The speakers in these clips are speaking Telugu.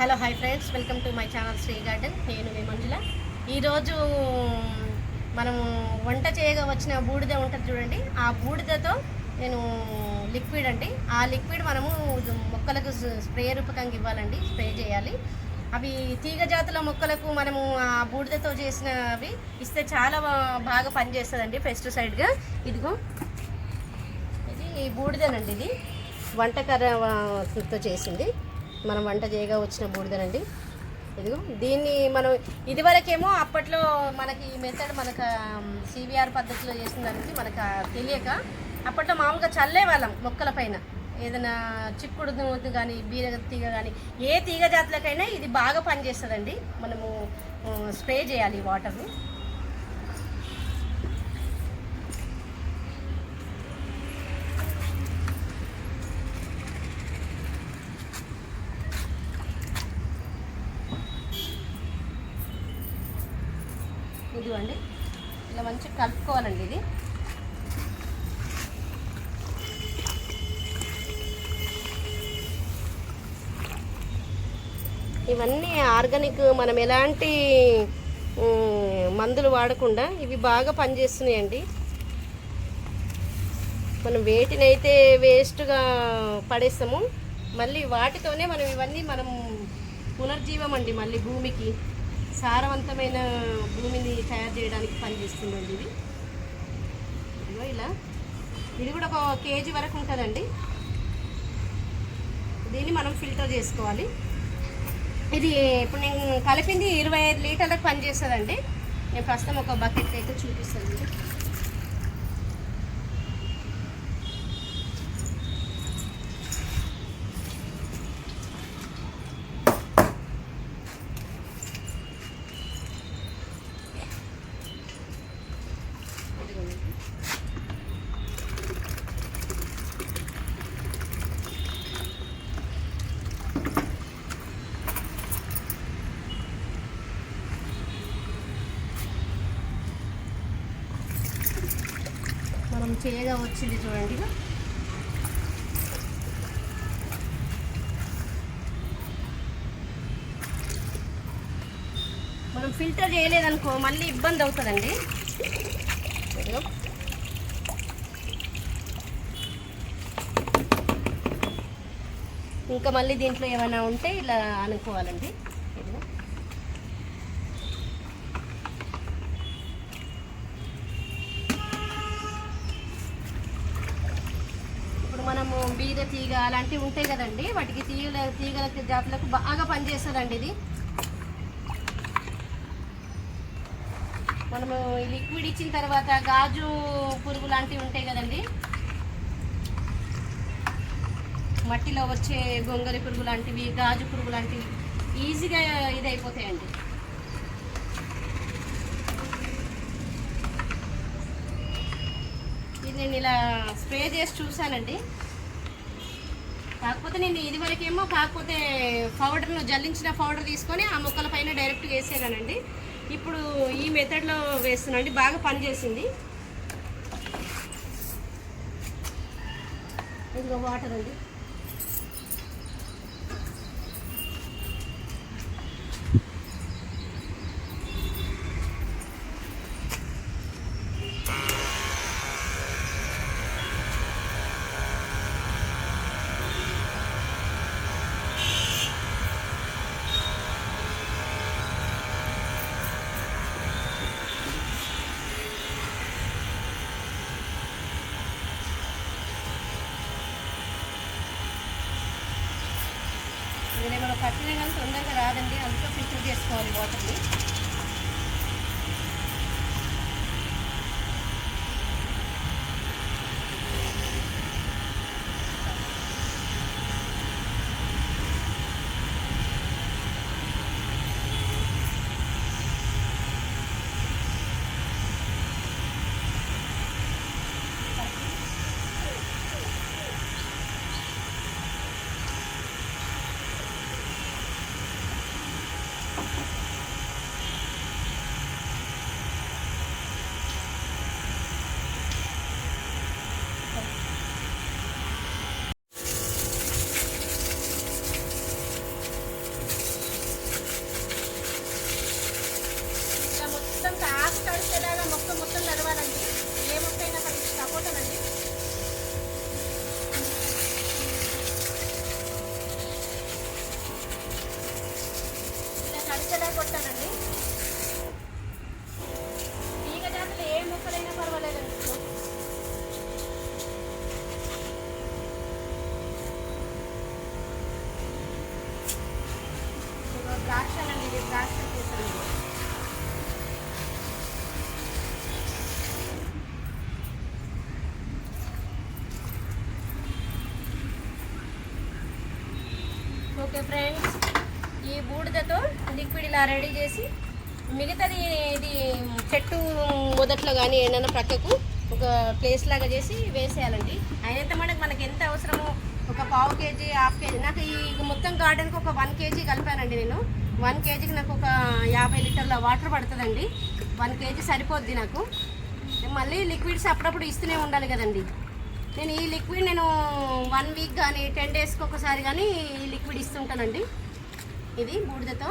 Hello hi friends. Welcome to my channel Sri garden. నేను మీ మంజుల. ఈరోజు మనము వంట చేయగా వచ్చిన బూడిద ఉంటుంది చూడండి. ఆ బూడిదతో నేను లిక్విడ్ అండి. ఆ లిక్విడ్ మనము మొక్కలకు స్ప్రే రూపకంగా ఇవ్వాలండి. స్ప్రే చేయాలి. అవి తీగ జాతుల మొక్కలకు మనము ఆ బూడిదతో చేసినవి ఇస్తే చాలా బాగా పనిచేస్తుందండి పెస్టిసైడ్గా. ఇదిగో. ఇది బూడిదనండి ఇది. వంటకర్రతో చేసింది. మనం వంట చేయగా వచ్చిన బూడిదనండి. ఇదిగో దీన్ని మనం ఇదివరకేమో అప్పట్లో మనకి ఈ మెథడ్ మనకు సివిఆర్ పద్ధతిలో చేసిన దానికి మనకు తెలియక అప్పట్లో మామూలుగా చల్లే వాళ్ళం మొక్కల పైన. ఏదైనా చిక్కుడు కానీ బీర తీగ కానీ ఏ తీగ జాతులకైనా ఇది బాగా పనిచేస్తుందండి. మనము స్ప్రే చేయాలి ఈ వాటర్ని. ఇదిగోండి. ఇలా మంచిగా కలుపుకోవాలండి ఇది. ఇవన్నీ ఆర్గానిక్ మనం ఎలాంటి మందులు వాడకుండా ఇవి బాగా పనిచేస్తున్నాయండి. మనం వేటినైతే వేస్ట్గా పడేస్తాము మళ్ళీ వాటితోనే మనం ఇవన్నీ మనం పునర్జీవం అండి మళ్ళీ భూమికి. సారవంతమైన భూమిని తయారు చేయడానికి పనిచేస్తుందండి ఇది. ఇదిగో ఇలా. ఇది కూడా ఒక కేజీ వరకు ఉంటుందండి. దీన్ని మనం ఫిల్టర్ చేసుకోవాలి. ఇది ఇప్పుడు నేను కలిపింది ఇరవై ఐదు లీటర్లకు పనిచేస్తుందండి. నేను ప్రస్తుతం ఒక బకెట్ అయితే చూపిస్తాను ఇదిగోండి. మనం చేయగా వచ్చింది చూడండి మనం ఫిల్టర్ చేయలేదనుకో మళ్ళీ ఇబ్బంది అవుతుందండి. ఇంకా మళ్ళీ దీంట్లో ఏమైనా ఉంటే ఇలా అనుకోవాలండి ఇదిగో. ఇప్పుడు మనము బీర తీగ అలాంటివి ఉంటాయి కదండి వాటికి తీగల తీగల జాతులకు బాగా పనిచేస్తుందండి ఇది. మనము లిక్విడ్ ఇచ్చిన తర్వాత గాజు పురుగు లాంటివి ఉంటాయి కదండి. మట్టిలో వచ్చే గొంగలి పురుగు లాంటివి గాజు పురుగు లాంటివి ఈజీగా ఇది అయిపోతాయండి నేను ఇలా స్ప్రే చేసి చూశానండి. కాకపోతే నేను ఇదివరకేమో కాకపోతే పౌడర్ను జల్లించిన పౌడర్ తీసుకొని ఆ మొక్కల పైన డైరెక్ట్గా వేసేదానండి. ఇప్పుడు ఈ మెథడ్లో వేస్తున్నాండి బాగా పనిచేసింది. ఇదిగో వాటర్ అండి. ఇది మనం పట్టిన కానీ తొందరగా రాదండి. అందుకే ఫిల్టర్ చేసుకోవాలి వాటర్ని. ద్రాక్షలండి ఇది ద్రాక్ష చేశాను ఓకే ఫ్రెండ్స్ ఈ బూడిదతో లిక్విడ్ ఇలా రెడీ చేసి మిగతాది ఇది చెట్టు మొదట్లో కానీ ఏదైనా ప్రక్కకు ఒక ప్లేస్ లాగా చేసి వేసేయాలండి. అయినంత మనకు మనకి ఎంత అవసరమో ఒక పావు కేజీ హాఫ్ కేజీ. నాకు ఈ మొత్తం గార్డెన్కి ఒక వన్ కేజీ కలిపానండి నేను. వన్ కేజీకి నాకు ఒక యాభై లీటర్ల వాటర్ పడుతుందండి. వన్ కేజీ సరిపోద్ది నాకు. మళ్ళీ లిక్విడ్స్ అప్పుడప్పుడు ఇస్తూనే ఉండాలి కదండి. నేను ఈ లిక్విడ్ నేను వన్ వీక్ కానీ టెన్ డేస్కి ఒకసారి కానీ ఈ లిక్విడ్ ఇస్తుంటానండి. ఇది బూడిదతో.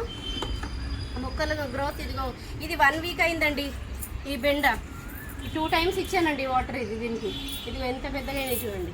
మొక్కల గ్రోత్ ఇదిగో ఇది వన్ వీక్ అయిందండి ఈ బెండ. టూ టైమ్స్ ఇచ్చానండి వాటర్ ఇది దీనికి. ఇది ఎంత పెద్దగా అయినాయి చూడండి.